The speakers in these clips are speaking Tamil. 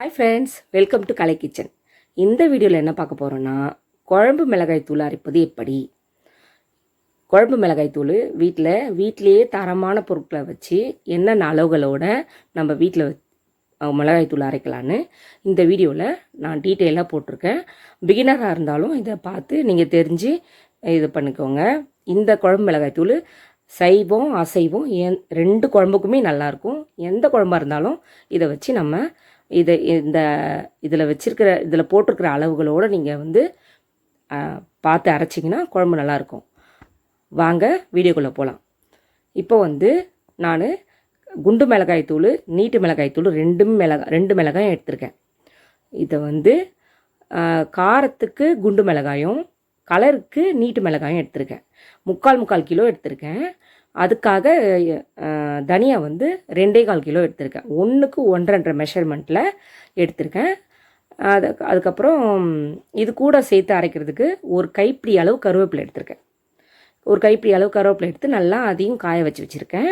Hi friends welcome to Kalai kitchen இந்த வீடியோவில் என்ன பார்க்க போகிறோன்னா குழம்பு மிளகாய் தூள் அரைப்பது எப்படி? குழம்பு மிளகாய் தூள் வீட்டில் வீட்டிலேயே தரமான பொருட்களை வச்சு என்னென்ன அளவுகளோட நம்ம வீட்டில் மிளகாய் தூள் அரைக்கலான்னு இந்த வீடியோவில் நான் டீட்டெயிலாக போட்டிருக்கேன். பிகினராக இருந்தாலும் இதை பார்த்து நீங்கள் தெரிஞ்சு இது பண்ணிக்கோங்க. இந்த குழம்பு மிளகாய் தூள் சைவம் அசைவம் என் ரெண்டு குழம்புக்குமே நல்லாயிருக்கும் எந்த குழம்பாக இருந்தாலும் இதை வச்சு நம்ம இதை இந்த இதில் வச்சிருக்கிற இதில் போட்டிருக்கிற அளவுகளோடு நீங்கள் வந்து பார்த்து அரைச்சிங்கன்னா குழம்பு நல்லாயிருக்கும். வாங்க வீடியோக்குள்ளே போகலாம் இப்போ வந்து நான் குண்டு மிளகாய் தூள் நீட்டு மிளகாய் தூள் ரெண்டும் மிளகாய் ரெண்டு மிளகாயும் எடுத்திருக்கேன். இதை வந்து காரத்துக்கு குண்டு மிளகாயும் கலருக்கு நீட்டு மிளகாயும் எடுத்திருக்கேன். முக்கால் முக்கால் கிலோ எடுத்திருக்கேன். அதுக்காக தனியாக தனியா வந்து ரெண்டே கால் கிலோ எடுத்திருக்கேன். ஒன்றுக்கு ஒன்றரை மெஷர்மெண்ட்டில் எடுத்திருக்கேன். அது அதுக்கப்புறம் இது கூட சேர்த்து அரைக்கிறதுக்கு ஒரு கைப்பிடி அளவு கருவேப்பிலை எடுத்திருக்கேன். ஒரு கைப்பிடி அளவு கருவேப்பிலை எடுத்து நல்லா அதையும் காய வச்சு வச்சுருக்கேன்.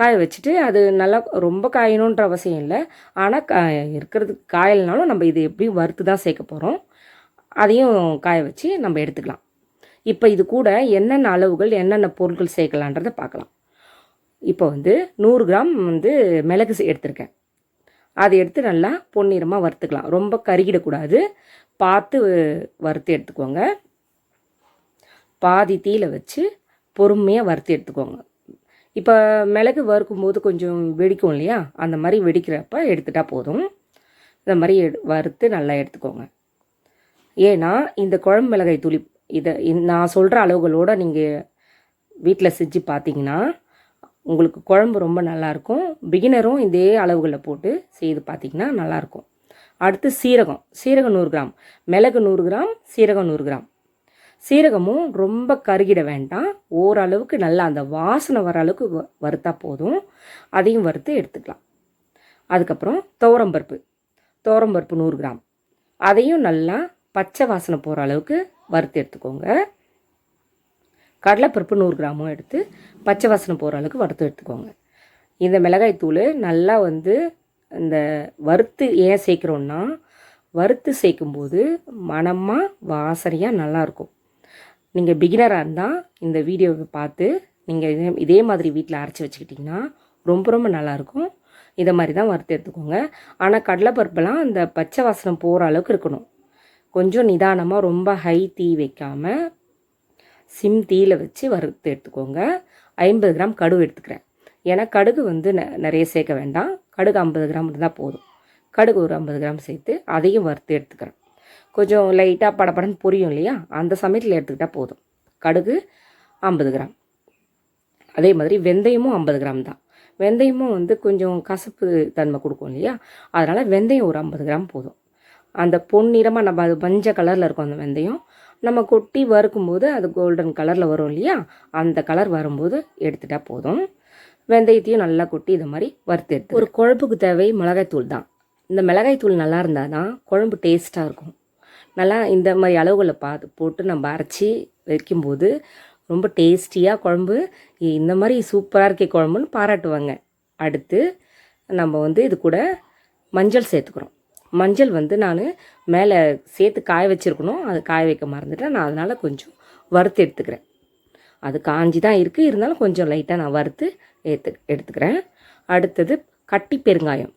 காய வச்சுட்டு அது நல்லா ரொம்ப காயணுன்ற அவசியம் இல்லை. ஆனால் கா இருக்கிறதுக்கு காயலைனாலும் நம்ம இது எப்படியும் வறுத்து தான் சேர்க்க போகிறோம் அதையும் காய வச்சு நம்ம எடுத்துக்கலாம். இப்போ இது கூட என்னென்ன அளவுகள் என்னென்ன பொருட்கள் சேர்க்கலான்றதை பார்க்கலாம். இப்போ வந்து நூறு கிராம் வந்து மிளகு எடுத்திருக்கேன். அதை எடுத்து நல்லா பொன்னிறமாக வறுத்துக்கலாம். ரொம்ப கருகிடக்கூடாது. பார்த்து வறுத்து எடுத்துக்கோங்க. பாதி தீயில வச்சு பொறுமையாக வறுத்து எடுத்துக்கோங்க. இப்போ மிளகு வறுக்கும்போது கொஞ்சம் வெடிக்கும் இல்லையா? அந்த மாதிரி வெடிக்கிறப்ப எடுத்துட்டா போதும். இந்த மாதிரி எடு வறுத்து நல்லா எடுத்துக்கோங்க. ஏன்னா இந்த குழம்பு மிளகாய் துளி இதை நான் சொல்கிற அளவுகளோடு நீங்கள் வீட்டில் செஞ்சு பார்த்தீங்கன்னா உங்களுக்கு குழம்பு ரொம்ப நல்லாயிருக்கும் பிகினரும் இதே அளவுகளில் போட்டு செய்து பார்த்தீங்கன்னா நல்லாயிருக்கும் அடுத்து சீரகம். சீரகம் நூறு கிராம். மிளகு நூறு கிராம் சீரகம் நூறு கிராம். சீரகமும் ரொம்ப கருகிட வேண்டாம். ஓரளவுக்கு நல்லா அந்த வாசனை வர அளவுக்கு வ- வறுத்தா போதும். அதையும் வறுத்து எடுத்துக்கலாம். அதுக்கப்புறம் துவரம்பருப்பு. துவரம்பருப்பு நூறு கிராம். அதையும் நல்லா பச்சை வாசனை போகிற அளவுக்கு வறுத்து எடுத்துக்கோங்க. கடலைப்பருப்பு நூறு கிராமும் எடுத்து பச்சை வாசனை போகிற அளவுக்கு வறுத்து எடுத்துக்கோங்க. இந்த மிளகாய் தூள் நல்லா வந்து இந்த வறுத்து ஏன் சேர்க்குறோன்னா வறுத்து சேர்க்கும்போது மனமாக வாசனையாக நல்லாயிருக்கும் நீங்கள் பிகினராக இருந்தால் இந்த வீடியோவை பார்த்து நீங்கள் இதே இதே மாதிரி வீட்டில் அரைச்சி வச்சுக்கிட்டிங்கன்னா ரொம்ப ரொம்ப நல்லாயிருக்கும் இதை மாதிரி தான் வறுத்து எடுத்துக்கோங்க. ஆனால் கடலைப்பருப்பெல்லாம் அந்த பச்சை வாசனை போகிற அளவுக்கு இருக்கணும். கொஞ்சம் நிதானமாக ரொம்ப ஹை தீ வைக்காமல் சிம் தீயில் வச்சு வறுத்து எடுத்துக்கோங்க. ஐம்பது கிராம் கடுகு எடுத்துக்கிறேன். ஏன்னா கடுகு வந்து நெ- நிறைய சேர்க்க வேண்டாம். கடுகு ஐம்பது கிராம் இருந்தால் போதும். கடுகு ஒரு ஐம்பது கிராம் சேர்த்து அதையும் வறுத்து எடுத்துக்கிறேன். கொஞ்சம் லைட்டாக படப்படன்னு புரியும் இல்லையா? அந்த சமயத்தில் எடுத்துக்கிட்டால் போதும். கடுகு ஐம்பது கிராம். அதே மாதிரி வெந்தயமும் ஐம்பது கிராம் தான். வெந்தயமும் வந்து கொஞ்சம் கசப்பு தன்மை கொடுக்கும் இல்லையா? அதனால் வெந்தயம் ஒரு ஐம்பது கிராம் போதும். அந்த பொன்னிறமாக நம்ம அது மஞ்சள் கலரில் இருக்கும் அந்த வெந்தயம். நம்ம கொட்டி வறுக்கும்போது அது கோல்டன் கலரில் வரும் இல்லையா? அந்த கலர் வரும்போது எடுத்துட்டா போதும். வெந்தயத்தையும் நல்லா கொட்டி இது மாதிரி வறுத்து எடுத்து ஒரு குழம்புக்கு தேவை மிளகாய்த்தூள் தான். இந்த மிளகாய்த்தூள் நல்லா இருந்தால் தான் குழம்பு டேஸ்ட்டாக இருக்கும். நல்லா இந்த மாதிரி அளவுகளை பார்த்து போட்டு நம்ம அரைச்சி வைக்கும்போது ரொம்ப டேஸ்டியாக குழம்பு இந்த மாதிரி சூப்பராக இருக்கே குழம்புன்னு பாராட்டுவாங்க. அடுத்து நம்ம வந்து இது கூட மஞ்சள் சேர்த்துக்கிறோம். மஞ்சள் வந்து நான் மேலே சேர்த்து காய வச்சுருக்கணும். அது காய வைக்க மறந்துட்டேன். நான் அதனால் கொஞ்சம் வறுத்து எடுத்துக்கிறேன். அது காஞ்சி தான் இருக்குது இருந்தாலும் கொஞ்சம் லைட்டாக நான் வறுத்து எடுத்து எடுத்துக்கிறேன். அடுத்தது கட்டி பெருங்காயம்.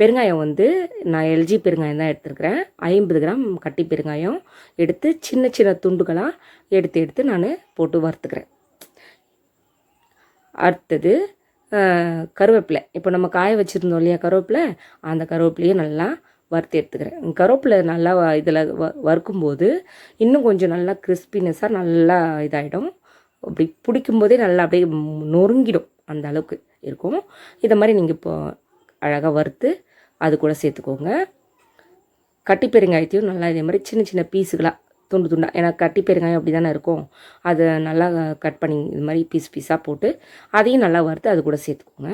பெருங்காயம் வந்து நான் எல்ஜி பெருங்காயம் தான் எடுத்துருக்கிறேன். ஐம்பது கிராம் கட்டி பெருங்காயம் எடுத்து சின்ன சின்ன துண்டுகளாக எடுத்து எடுத்து நான் போட்டு வறுத்துக்கிறேன். அடுத்தது கருவேப்பிலை. இப்போ நம்ம காய வச்சுருந்தோம் இல்லையா கருவேப்பிலை? அந்த கருவேப்பிலையும் நல்லா வறுத்து எடுத்துக்கிறேன். கருவேப்பிலை நல்லா இதில் வ வறுக்கும்போது இன்னும் கொஞ்சம் நல்லா கிறிஸ்பினஸாக நல்லா இதாகிடும் அப்படி பிடிக்கும்போதே நல்லா அப்படியே நொறுங்கிடும் அந்த அளவுக்கு இருக்கும். இதை மாதிரி நீங்கள் இப்போ அழகாக வறுத்து அது கூட சேர்த்துக்கோங்க. கட்டி பெருங்காயத்தையும் நல்லா இதே மாதிரி சின்ன சின்ன பீஸுகளாக துண்டு துண்டா ஏன்னா கட்டி பெருங்காயம் அப்படி தானே இருக்கும். அதை நல்லா கட் பண்ணி இது மாதிரி பீஸ் பீஸாக போட்டு அதையும் நல்லா வறுத்து அது கூட சேர்த்துக்கோங்க.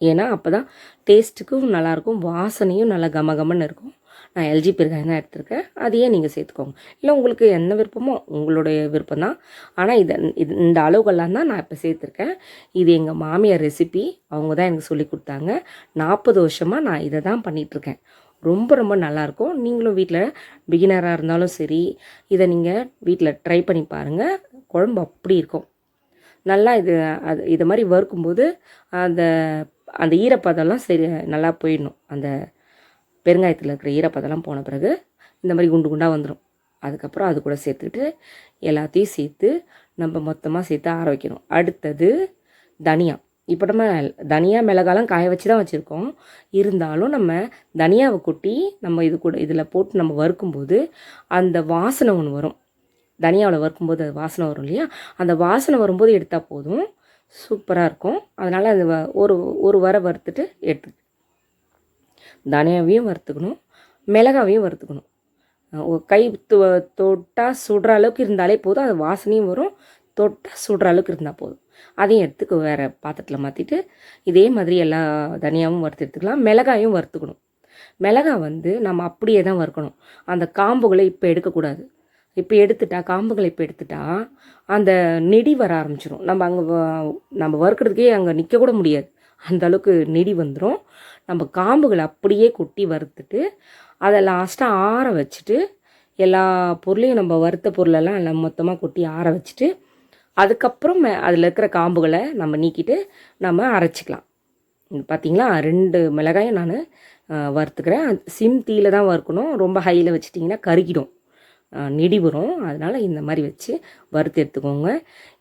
ஏன்னா அப்போ தான் டேஸ்ட்டுக்கும் நல்லாயிருக்கும் வாசனையும் நல்லா கம கமன்னு இருக்கும். நான் எல்ஜி பெருங்காயம் தான் எடுத்திருக்கேன். அதையே நீங்கள் சேர்த்துக்கோங்க. இல்லை உங்களுக்கு என்ன விருப்பமோ உங்களுடைய விருப்பம் தான். ஆனால் இதை இது இந்த அளவுகள்லாம் தான் நான் இப்போ சேர்த்துருக்கேன். இது எங்கள் மாமியார் ரெசிபி அவங்க தான் எனக்கு சொல்லி கொடுத்தாங்க. நாற்பது வருஷமாக நான் இதை தான் பண்ணிகிட்ருக்கேன் ரொம்ப ரொம்ப நல்லாயிருக்கும் நீங்களும் வீட்டில் பிகினராக இருந்தாலும் சரி இதை நீங்கள் வீட்டில் ட்ரை பண்ணி பாருங்கள் குழம்பு அப்படி இருக்கும். நல்லா இது அது இது மாதிரி வறுக்கும்போது அந்த அந்த ஈரப்பதம்லாம் சரி நல்லா போயிடணும். அந்த பெருங்காயத்தில் இருக்கிற ஈரப்பதம்லாம் போன பிறகு இந்த மாதிரி குண்டு குண்டாக வந்துடும் அதுக்கப்புறம் அது கூட சேர்த்துக்கிட்டு எல்லாத்தையும் சேர்த்து நம்ம மொத்தமாக சேர்த்து ஆற வைக்கணும். அடுத்தது தனியா. இப்போ நம்ம தனியா மிளகாலாம் காய வச்சு தான் வச்சுருக்கோம். இருந்தாலும் நம்ம தனியாவை கொட்டி நம்ம இது கூட இதில் போட்டு நம்ம வறுக்கும்போது அந்த வாசனை ஒன்று வரும். தனியாவில் வறுக்கும்போது அது வாசனை வரும் இல்லையா? அந்த வாசனை வரும்போது எடுத்தால் போதும். சூப்பராக இருக்கும். அதனால் அது வ- ஒரு ஒரு வரை வறுத்துட்டு எடுத்து தனியாவையும் வறுத்துக்கணும் மிளகாவையும் வறுத்துக்கணும். கை தொ- சுடுற அளவுக்கு இருந்தாலே போதும். அது வாசனையும் வரும். தொட்டால் சுடுற அளவுக்கு இருந்தால் போதும். அதையும் எடுத்துக்க வேறு பாத்திரத்தில் மாற்றிட்டு இதே மாதிரி எல்லா தனியாவும் வறுத்து எடுத்துக்கலாம். மிளகாயும் வறுத்துக்கணும். மிளகாய் வந்து நம்ம அப்படியே தான் வறுக்கணும். அந்த காம்புகளை இப்போ எடுக்கக்கூடாது. இப்போ எடுத்துட்டா காம்புகளை இப்போ எடுத்துட்டா அந்த நெடி வர ஆரம்பிச்சிடும் நம்ம அங்கே நம்ம வறுக்கிறதுக்கே அங்கே நிற்கக்கூட முடியாது. அந்த அளவுக்கு நெடி வந்துடும் நம்ம காம்புகளை அப்படியே கொட்டி வறுத்துட்டு அதை லாஸ்ட்டாக ஆற வச்சுட்டு எல்லா பொருளையும் நம்ம வறுத்த பொருளெல்லாம் எல்லாம் மொத்தமாக கொட்டி ஆற வச்சுட்டு அதுக்கப்புறம் அதில் இருக்கிற காம்புகளை நம்ம நீக்கிட்டு நம்ம அரைச்சிக்கலாம். இது பார்த்தீங்களா ரெண்டு மிளகாயும் நான் வறுத்துக்கிறேன். சிம் தீயில தான் வறுக்கணும். ரொம்ப ஹையில் வச்சிட்டிங்கன்னா கருகிடும். நெடி வரும். அதனால் இந்த மாதிரி வச்சு வறுத்து எடுத்துக்கோங்க.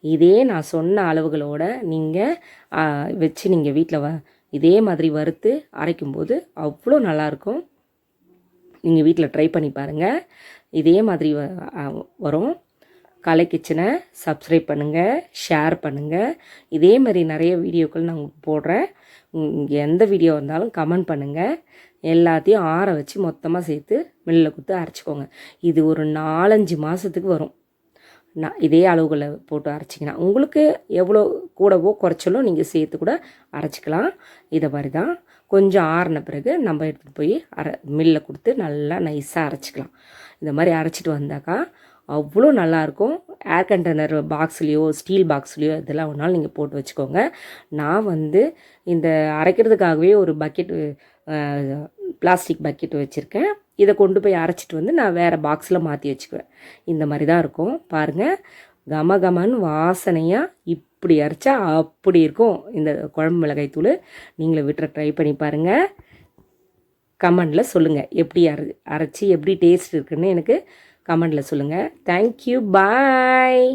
இதே நான் சொன்ன அளவுகளோட நீங்கள் வச்சு நீங்கள் வீட்டில் வ இதே மாதிரி வறுத்து அரைக்கும்போது அவ்வளோ நல்லாயிருக்கும். நீங்கள் வீட்டில் ட்ரை பண்ணி பாருங்கள் இதே மாதிரி வ வரும். கலை கிச்சனை சப்ஸ்கிரைப் பண்ணுங்கள் ஷேர் பண்ணுங்கள் இதே மாதிரி நிறைய வீடியோக்கள் நான் உங்களுக்கு போடுறேன். இங்கே எந்த வீடியோ வந்தாலும் கமெண்ட் பண்ணுங்கள் எல்லாத்தையும் ஆற வச்சு மொத்தமாக சேர்த்து மில்லில் கொடுத்து அரைச்சிக்கோங்க. இது ஒரு நாலஞ்சு மாதத்துக்கு வரும். நான் இதே அளவுகளை போட்டு அரைச்சிங்கன்னா உங்களுக்கு எவ்வளோ கூடவோ குறைச்சலோ நீங்கள் சேர்த்து கூட அரைச்சிக்கலாம். இதை மாதிரி தான் கொஞ்சம் ஆறின பிறகு நம்ம எடுத்துகிட்டு போய் அரை மில்லில் கொடுத்து நல்லா நைஸாக அரைச்சிக்கலாம். இந்த மாதிரி அரைச்சிட்டு வந்தாக்கா அவ்வளோ நல்லாயிருக்கும். ஏர் கண்டெய்னர் பாக்ஸ்லேயோ ஸ்டீல் பாக்ஸ்லேயோ இதெல்லாம் ஒரு நாள் நீங்கள் போட்டு வச்சுக்கோங்க. நான் வந்து இந்த அரைக்கிறதுக்காகவே ஒரு பக்கெட்டு பிளாஸ்டிக் பக்கெட் வச்சுருக்கேன். இதை கொண்டு போய் அரைச்சிட்டு வந்து நான் வேறு பாக்ஸில் மாற்றி வச்சுக்குவேன். இந்த மாதிரி தான் இருக்கும். பாருங்கள் கம கமன்னு வாசனையாக இப்படி அரைச்சா அப்படி இருக்கும். இந்த குழம்பு மிளகாய் தூள் நீங்களும் விட்டுற ட்ரை பண்ணி பாருங்கள் கமெண்டில் சொல்லுங்கள் எப்படி அரை அரைச்சி எப்படி டேஸ்ட் இருக்குன்னு எனக்கு கமெண்டில் சொல்லுங்கள் தேங்க்யூ பாய்